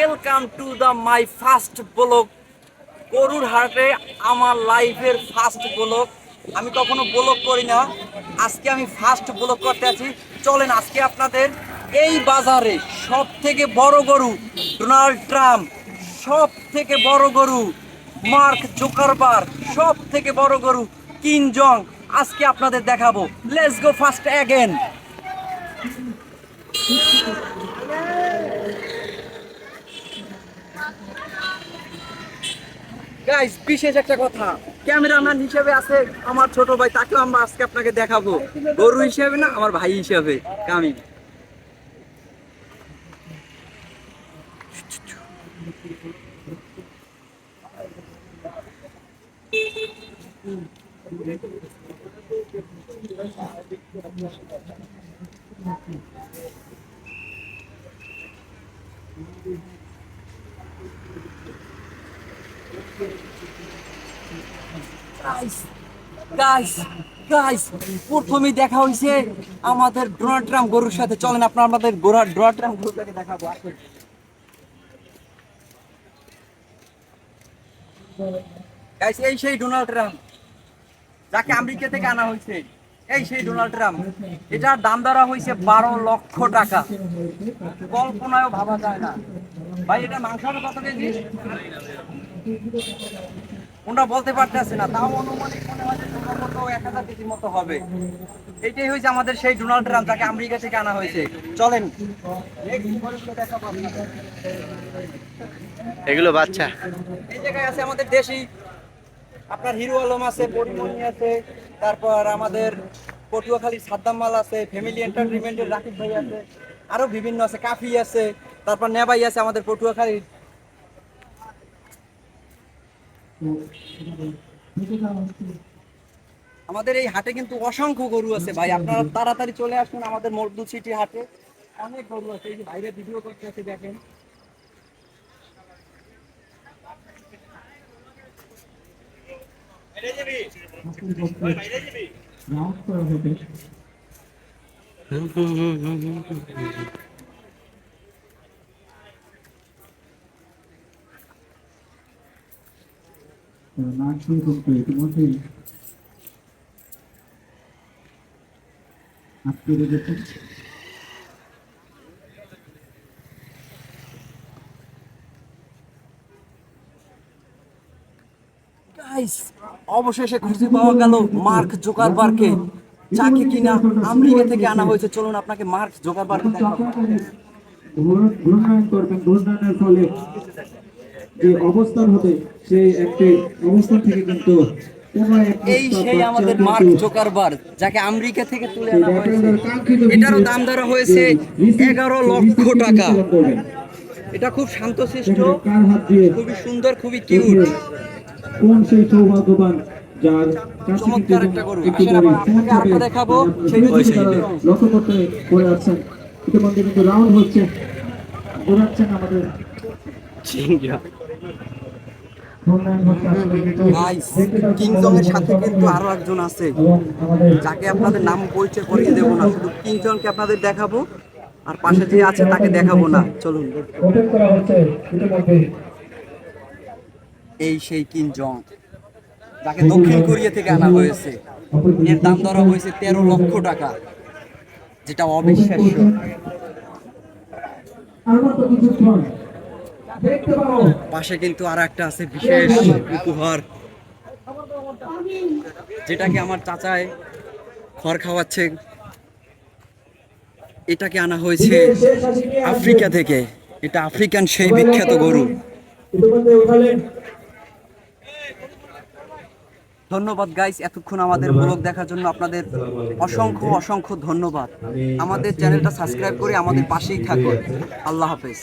Welcome to the my first blog গরুর হাটে আমার লাইফের ফার্স্ট ব্লগ আমি কখনো ব্লগ করি না। আজকে আমি ফার্স্ট ব্লগ করতে আছি। চলেন আজকে আপনাদের এই বাজারে সব থেকে বড় গরু ডোনাল্ড ট্রাম্প সব থেকে বড় গরু মার্ক জোকারবার সব থেকে বড় গরু কিন জং আজকে আপনাদের দেখাবো। Let's go first again guys বিশেষ একটা কথা। ক্যামেরাম্যান হিসেবে আছে আমার ছোট ভাই, তাকেও আমরা আজকে আপনাকে দেখাবো। গরু হিসেবে না, আমার ভাই হিসেবে, কামিল। গাইস গাইস গাইস প্রথমেই দেখা হয়েছে আমাদের ডোনাল্ড ট্রাম্প গরুর সাথে। চলেন আপনার আমাদের গোড়া ডোনাল্ড গরুটাকে দেখাবো। গাইস এই সেই ডোনাল্ড ট্রাম্প যাকে আমেরিকা থেকে আনা হয়েছে এই সেই ডোনাল্ড ট্রাম্প এটার দাম ধরা হয়েছে বারো লক্ষ টাকা। কল্পনায়ও ভাবা যায় না। ভাই, এটা মাংস কত কেজি? ওরা বলতে পারতেছে না তাও অনুমানিক মনে হয় যে সম্ভবত এক হাজার কেজির মতো হবে। এইটাই হয়েছে আমাদের সেই ডোনাল্ড ট্রাম্প যাকে আমেরিকা থেকে আনা হয়েছে। চলেন এগুলো বাচ্চা। এই জায়গায় আছে আমাদের দেশি আপনার হিরো আলম আছে পরিমণি আছে তারপর আমাদের পটুয়াখালীর সাদ্দাম মাল আছে ফ্যামিলি এন্টারটেনমেন্টের রাকিব ভাই আছে আরও বিভিন্ন আছে কাফি আছে তারপর নেবাই আছে আমাদের পটুয়াখালীর। আমাদের এই হাটে কিন্তু অসংখ্য গরু আছে ভাই। আপনারা তাড়াতাড়ি চলে আসুন আমাদের মরদু সিটি হাটে। অনেক গরু আছে এই যে বাইরে ভিডিও করতে আছে দেখেন। রাউন্ড করা অবশেষে খুঁজে পাওয়া গেল মার্ক জোকারবার্গকে। যাকে কিনা আমেরিকা থেকে আনা হয়েছে। চলুন আপনাকে মার্ক জোকারবার্গ ঘূর্ণ- করবেন ফলে। যে অবস্থান হবে সেই একটি অবস্থান থেকে কিন্তু এই সেই আমাদের মার্ক জোকারবার্গ যাকে আমেরিকা থেকে তুলে আনা হয়েছে। এটারও দাম ধরা হয়েছে এগারো লক্ষ টাকা। এটা খুব শান্তশিষ্ট হাত দিয়ে খুবই সুন্দর খুবই কিউট। কোন সেই সৌভাগ্যবান যার চমৎকার একটা গরু। যাবে, দেখাবো। সেই লক্ষ্য করতে করে আছেন। ইতিমধ্যে কিন্তু রাউন্ড হচ্ছে ঘোরাচ্ছেন আমাদের। ঘূর্ণায়ন হচ্ছে আসলে কিন্তু গাইস দেখতে পাচ্ছেন কিংজং সাথে কিন্তু আরও একজন আছে। যাকে আপনাদের নাম পরিচয় করিয়ে দেবো না শুধু কিংজনকে আপনাদের দেখাবো আর পাশে যে আছে তাকে দেখাবো না। চলুন। এই সেই কিংজং যাকে দক্ষিণ কোরিয়া থেকে আনা হয়েছে। এর দাম ধরা হয়েছে তেরো লক্ষ টাকা যেটা অবিশ্বাস্য। পাশে কিন্তু আর একটা আছে বিশেষ উপহার, যেটাকে আমার চাচায় খড় খাওয়াচ্ছে। এটাকে আনা হয়েছে আফ্রিকা থেকে। এটা আফ্রিকান সেই বিখ্যাত গরু। ধন্যবাদ গাইস এতক্ষণ আমাদের ব্লগ দেখার জন্য আপনাদের অসংখ্য অসংখ্য ধন্যবাদ। আমাদের চ্যানেলটা সাবস্ক্রাইব করে আমাদের পাশেই থাকুন। আল্লাহ হাফেজ।